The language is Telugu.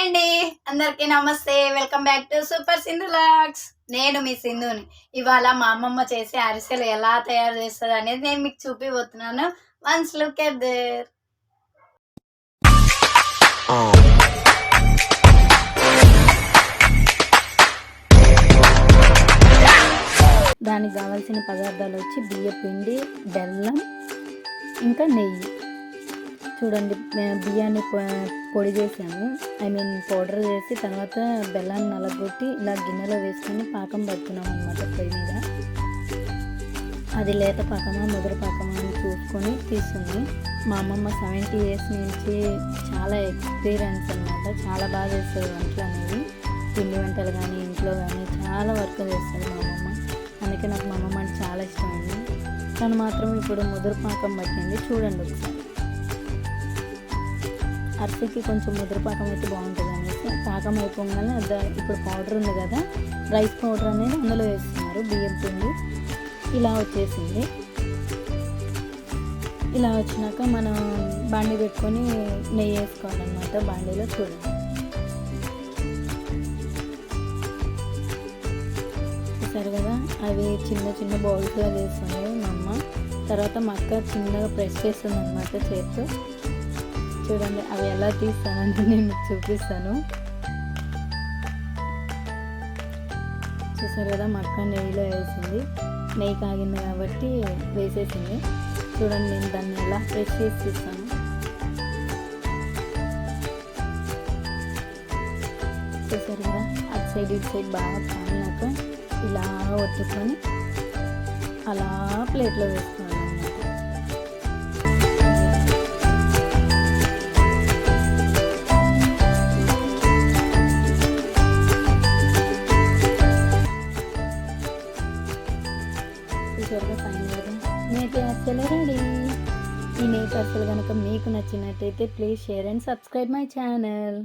హాయ్ అండి. అందరికీ నమస్తే. Welcome back to super Sindhu lakhs. నేను మీ సింధుని. ఇవాళ మా అమ్మమ్మ చేసే అరిసెలు ఎలా తయారు చేస్తుంది అనేది నేను మీకు చూపిపోతున్నాను వన్స్ లుక్ ఎట్ దేర్. దానికి కావాల్సిన పదార్థాలు వచ్చి బియ్య పిండి బెల్లం ఇంకా నెయ్యి. చూడండి బియ్యాన్ని పొడి చేసాము ఐ మీన్ పౌడర్ చేసి తర్వాత బెల్లాన్ని నలగొట్టి ఇలా గిన్నెలో వేసుకొని పాకం పడుతున్నాం అనమాట పొయ్యి మీద. అది లేత పాకమా ముదురు పాకమా అని చూసుకొని తీస్తుంది మా అమ్మమ్మ సెవెంటీ ఇయర్స్ నుంచి చాలా ఎక్స్పీరియన్స్ అనమాట చాలా బాగా చేస్తుంది వంటలు అనేవి. పిండి వంటలు కానీ ఇంట్లో కానీ చాలా వర్క్ చేస్తారు మా అమ్మమ్మ. అందుకే నాకు మా అమ్మమ్మ అంటే చాలా ఇష్టం అండి. తను మాత్రం ఇప్పుడు ముదురు పాకం పట్టింది. చూడండి ఒకసారి. అరిసెకి కొంచెం ముద్రపాకం అయితే బాగుంటుంది అనేసి పాకం అయిపోగానే ఇప్పుడు పౌడర్ ఉంది కదా రైస్ పౌడర్ అనేది అందులో వేస్తున్నారు బియ్యం పిండి. ఇలా వచ్చేసింది. ఇలా వచ్చినాక మనం బాండి పెట్టుకొని నెయ్యి వేసుకోవాలన్నమాట బాండీలో చూడండి. చూసారు కదా అవి చిన్న చిన్న బౌల్స్గా వేస్తుంది మా అమ్మ. తర్వాత మా అక్క చిన్నగా ప్రెస్ చేస్తుంది అనమాట చేతితో. చూడండి అవి ఎలా తీస్తానంటే నేను మీకు చూపిస్తాను. చూసారు కదా మక్క నెయ్యిలో వేసింది. నెయ్యి కాగింది కాబట్టి వేసేసింది. చూడండి నేను దాన్ని ఎలా ఫ్రెష్ చేసి తీస్తాను చూసారు కదా అటు సైడ్ ఇటు సైడ్ బాగా కాలినాక ఇలా ఒత్తుకొని అలా ప్లేట్లో వేసుకున్నాను చూసారుగా ఫైనల్గా నేటి అసలు రెడీ. ఈ నేటి అసలు కనుక మీకు నచ్చినట్టయితే please share and subscribe my channel.